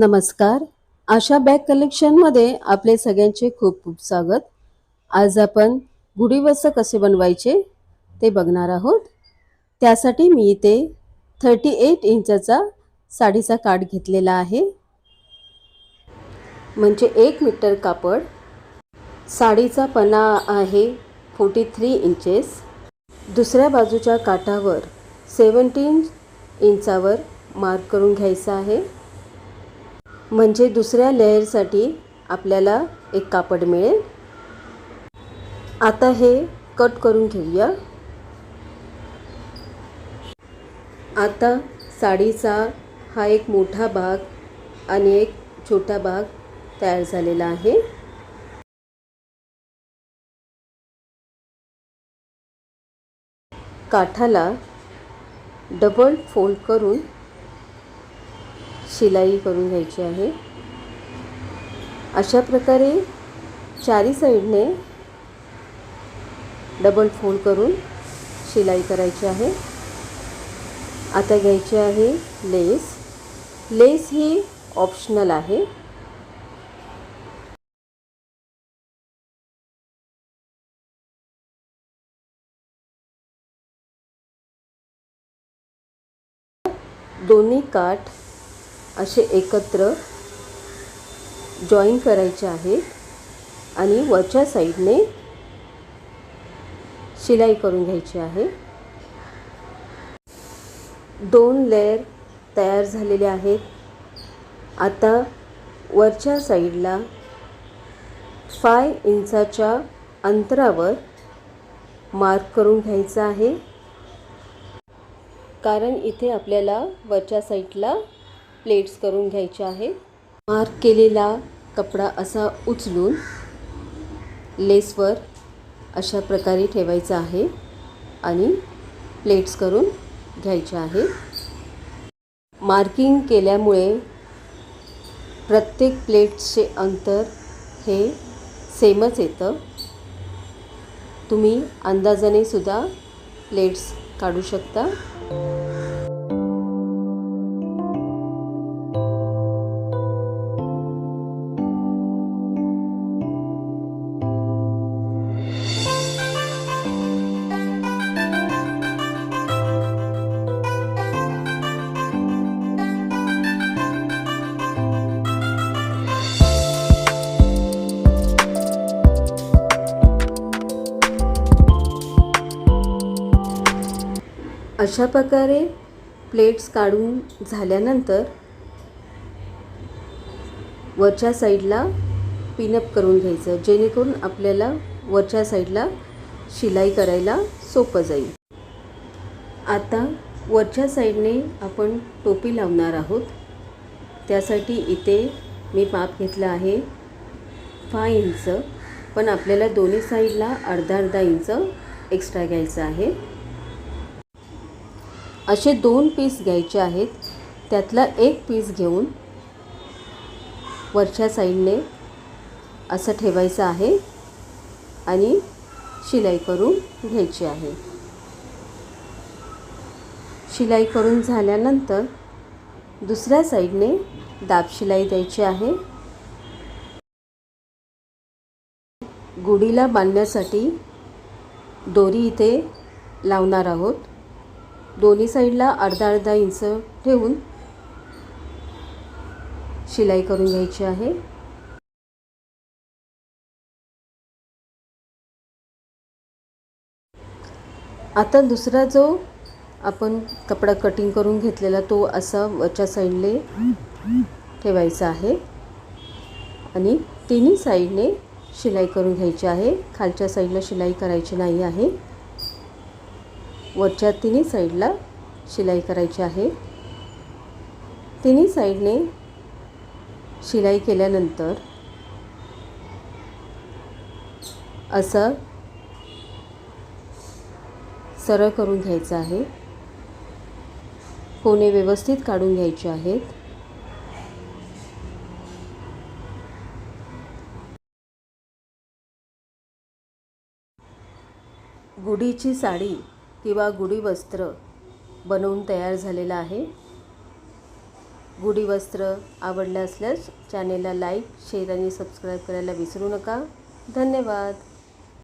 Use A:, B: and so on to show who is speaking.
A: नमस्कार. आशा बॅग कलेक्शनमध्ये आपले सगळ्यांचे खूप खूप स्वागत. आज आपण गुढीवस्त्र कसे बनवायचे ते बघणार आहोत. त्यासाठी मी इथे थर्टी एट इंचाचा साडीचा काठ घेतलेला आहे. म्हणजे एक मीटर कापड. साडीचा पना आहे फोर्टी थ्री इंचेस दुसऱ्या बाजूच्या काठावर सेवन्टीन इंचावर मार्क करून घ्यायचा आहे. म्हणजे दुसऱ्या लेअरसाठी आपल्याला एक कापड मिळेल. आता हे कट करून घेऊया. आता साडीचा हा एक मोठा भाग आणि एक छोटा भाग तयार झालेला आहे. काठाला डबल फोल्ड करून शिलाई करून घ्यायची आहे. अशा प्रकारे चारी साईडने डबल फोल्ड करून शिलाई करायची आहे. आता घ्यायची आहे लेस लेस ही ऑप्शनल आहे. दोन्ही काठ असे एकत्र जॉईन करायचे आहेत आणि वरच्या साईडने शिलाई करून घ्यायची आहे. दोन लेअर तयार झालेले आहेत. आता वरच्या साईडला फाय इंचाच्या अंतरावर मार्क करून घ्यायचं आहे. कारण इथे आपल्याला वरच्या साईडला प्लेट्स करून घ्यायचे आहेत. मार्क केलेला कपडा असा उचलून लेसवर अशा प्रकारे ठेवायचा आहे आणि प्लेट्स करून घ्यायच्या आहेत मार्किंग केल्यामुळे प्रत्येक प्लेट्सचे अंतर हे सेमच येतं. तुम्ही अंदाजाने सुद्धा प्लेट्स काढू शकता. अशा प्रकारे प्लेट्स काढून झाल्यानंतर वरच्या साईडला पिनअप करून घ्यायचं. जेणेकरून आपल्याला वरच्या साईडला शिलाई करायला सोपं जाईल. आता वरच्या साईडने आपण टोपी लावणार आहोत. त्यासाठी इथे मी माप घेतलं आहे. Five inch. पण आपल्याला दोन्ही साईडला अर्धा अर्धा इंच एक्स्ट्रा घ्यायचं आहे. असे दोन पीस घ्यायचे आहेत. त्यातला एक पीस घेऊन वरच्या साईडने असं ठेवायचं आहे आणि शिलाई करून घ्यायची आहे. शिलाई करून झाल्यानंतर दुसऱ्या साईडने दाब शिलाई द्यायची आहे. गुढीला बांधण्यासाठी दोरी इथे लावणार आहोत. दोन्ही साईडला अर्धा अर्धा इंच ठेवून शिलाई करून घ्यायची आहे. आता दुसरा जो आपण कपडा कटिंग करून घेतलेला तो असा वरच्या साईडने ठेवायचा आहे. आणि तिन्ही साईडने शिलाई करून घ्यायची आहे. खालच्या साईडला शिलाई करायची नाही आहे. वरच्या तिन्ही साईडला शिलाई करायची आहे. तिन्ही साईडने शिलाई केल्यानंतर असं सरळ करून घ्यायचं आहे. कोणे व्यवस्थित काढून घ्यायचे आहेत. गुढीची साडी किंवा गुढी वस्त्र बनवून तयार झालेलं आहे. गुढी वस्त्र आवडलं असल्यास चॅनेलला लाईक शेअर आणि सबस्क्राईब करायला विसरू नका. धन्यवाद.